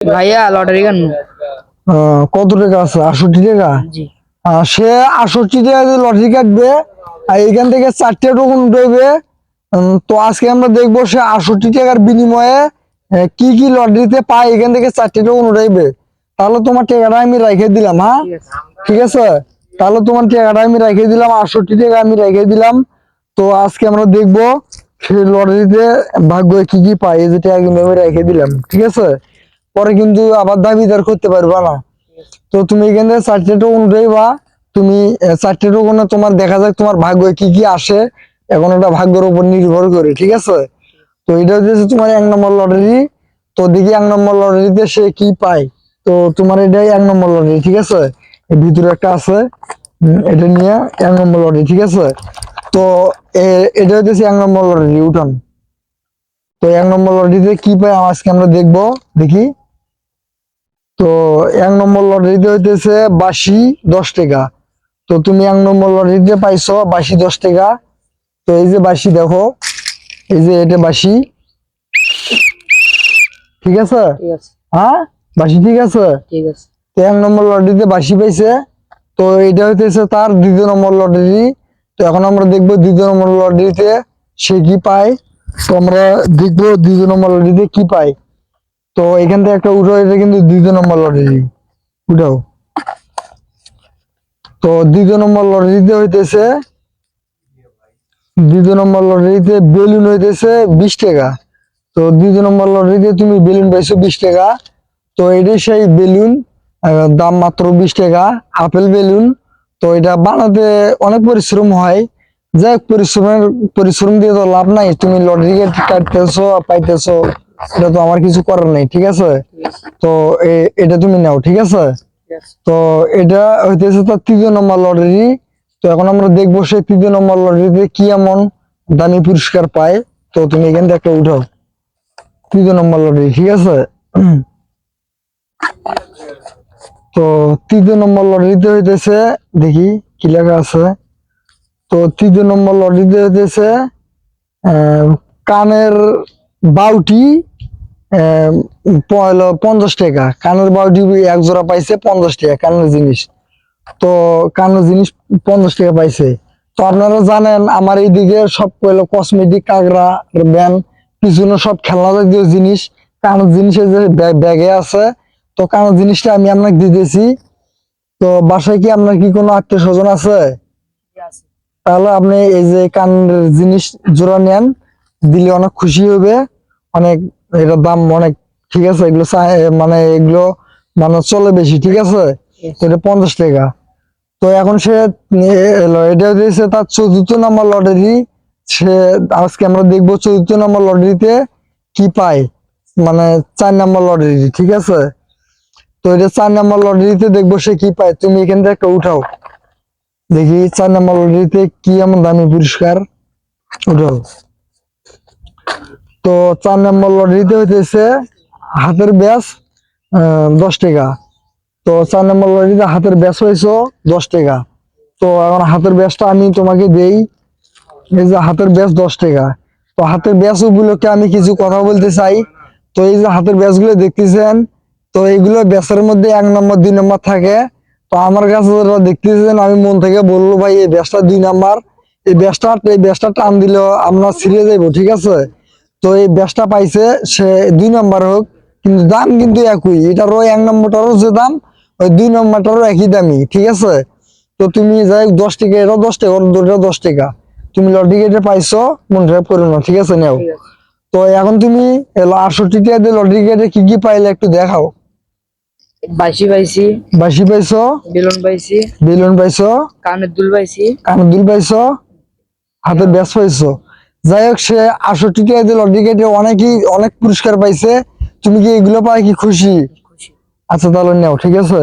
ভাইয়া লটারি আহ, কত টাকা আছে? আটষট্টি টাকা? সে আটষট্টি টাকা লটারি কাটবে আর এখান থেকে চারটে টোকন উঠাইবে উম, তো আজকে আমরা দেখব সে আটষট্টি টাকার বিনিময়ে কি কি লটারিতে পায় এখান থেকে চারটে টোকন উঠাইবে। তাহলে তোমার টাকাটা আমি রেখে দিলাম হ্যাঁ ঠিক আছে। তাহলে তোমার টাকাটা আমি রেখে দিলাম আটষট্টি টাকা আমি রেখে দিলাম। তো আজকে আমরা দেখব সেই লটারিতে ভাগ্য কি কি পাই এই যে টাকা আমি রেখে দিলাম ঠিক আছে? পরে কিন্তু আবার দাবিদার করতে পারবা না। তো তুমি এখান চারটে টোকন উঠাইবা তুমি চারটে টোকনে তোমার দেখা যাক তোমার ভাগ্য কি কি আসে। এখন ওটা ভাগ্যের উপর নির্ভর করে, ঠিক আছে? তো এটা হচ্ছে তোমার এক নম্বর লটারি তো দেখি এক নম্বর লটারিতে সে কি পায়। তো তোমার এটাই এক নম্বর লটারি ঠিক আছে? ভিতরে একটা আছে। এটা নিয়ে এক নম্বর লটারি ঠিক আছে? তো এটা হচ্ছে এক নম্বর লটারি উঠান। তো এক নম্বর লটারিতে কি পাই আজকে আমরা দেখব। দেখি। তো এক নম্বর লটারিতে হইতেছে বাসি দশ টাকা। তো তুমি এক নম্বর লটারিতে পাইছো বাসি দশ টাকা। তো এই যে বাসি দেখো এই যে এটা বাসি ঠিক আছে? হ্যাঁ? বাসি ঠিক আছে? ঠিক আছে। তো এক নম্বর লটারিতে বাসি পাইছে। তো এটা হইতেছে তার দ্বিতীয় নম্বর লটারি তো এখন আমরা দেখব দ্বিতীয় নম্বর লটারিতে সে কি পায়। তো আমরা দেখব দ্বিতীয় নম্বর লটারিতে কি পায়। তো এখান থেকে একটা উঠো, এটা কিন্তু দ্বিতীয় নম্বর লটারি উঠাও। তো দ্বিতীয় নম্বর লটারিতে হইতেছে দ্বিতীয় নম্বর লটারিতে বেলুন হইতেছে বিশ টাকা। তো দ্বিতীয় নম্বর লটারিতে তুমি বেলুন পাইছো বিশ টাকা। তো এটাই সেই বেলুন দাম মাত্র বিশ টাকা, আপেল বেলুন তো এটা বানাতে অনেক পরিশ্রম হয়। যাই হোক, পরিশ্রমের, পরিশ্রম দিয়ে তো লাভ নাই। তুমি লটারি কাটতেছো, পাইতেছো। এটা তো আমার কিছু করার নেই ঠিক আছে? তো এটা তুমি নাও ঠিক আছে? তো এটা হইতেছে তার তৃতীয় নম্বর লটারি। তো এখন আমরা দেখব সেই তৃতীয় নম্বর লটারিতে কি এমন দামি পুরস্কার পায়। তো তুমি এখান থেকে একটা উঠাও। তৃতীয় নম্বর লটারি ঠিক আছে? তো তৃতীয় নম্বর লটারিতে হইতেছে দেখি কি লেখা আছে। তো তৃতীয় নম্বর লটারিতে হইতেছে আহ, কানের বাউটি পঞ্চাশ টাকা। কানের বাউটি এক জোড়া পাইছে পঞ্চাশ টাকা কানের জিনিস। তো কানের জিনিস পঞ্চাশ টাকা পাইছে। তো আপনারা জানেন আমার এইদিকে সব কইলো কসমেটিক কাগড়া ব্যান পিছনে সব খেলনা জাতীয় জিনিস। কানের জিনিসের যে ব্যাগ- আছে। তো কানের জিনিসটা আমি আপনাকে দিতেছি তো বাসায় কি আপনার কি কোনো আত্মীয় স্বজন আছে? আছে। তাহলে আপনি এই যে কানের জিনিস জোড়া নেন দিলে অনেক খুশি হবে। অনেক এটার দাম অনেক ঠিক আছে এগুলো মানে এগুলো মানে চলে বেশি ঠিক আছে? তো এটা পঞ্চাশ টাকা। তো এখন সে এটা দিয়েছে তার চতুর্থ নম্বর লটারি সে আজকে আমরা দেখব চতুর্থ নম্বর লটারিতে কি পায়। মানে চার নম্বর লটারি ঠিক আছে? তো এটা চার নম্বর লটারিতে দেখব সে কি পায়। তুমি এখান থেকে একটা উঠাও। দেখি চার নম্বর লটারিতে কি এমন দামি পুরস্কার? উঠাও। তো চার নম্বর লটারিতে হইতেছে হাতের ব্যাস দশ টাকা। তো চার নম্বর লটারিতে হাতের ব্যাস হয়েছে দশ টাকা। তো এখন হাতের ব্যাসটা আমি তোমাকে দেই, এই যে হাতের ব্যাস দশ টাকা। তো হাতের ব্যাস উপলক্ষে আমি কিছু কথা বলতে চাই। তো এই যে হাতের ব্যাসগুলো দেখতেছেন, তো এইগুলো ব্যাসের মধ্যে এক নম্বর, দুই নম্বর থাকে। তো আমার কাছে যারা দেখতেছেন, আমি মন থেকে বলব ভাই, এই ব্যাসটা দুই নাম্বার। এই ব্যাসটা এই ব্যাসটা টান দিলেও আপনার ছিঁড়ে যাইবো, ঠিক আছে? তো এই ব্যাসটা পাইছে সে দুই নাম্বার হোক কিন্তু দাম কিন্তু একই। এটারও এক নম্বরটারও যে দাম ওই দুই নম্বরটারও একই দামি ঠিক আছে? তো তুমি যাই হোক দশ টাকা এটাও দশ টাকা ওর দুটো দশ টাকা। তুমি লটারি কেটে পাইছো মন করো না ঠিক আছে নেও। তো এখন তুমি আটষট্টি টাকা দিয়ে লটারি কেটে কি কি পাইলে একটু দেখাও। বাসি পাইছি বাসি পাইছো? বেলুন পাইছি বেলুন পাইছো? কানের দুল পাইছি। কানের দুল পাইছো? হাতে ব্যাস পাইছো? যাই হোক সে আটষট্টি টাকা দিল লটারি কেটে অনেকই অনেক পুরস্কার পাইছে। তুমি কি এগুলো পাই কি খুশি। আচ্ছা তাহলে নেও ঠিক আছে?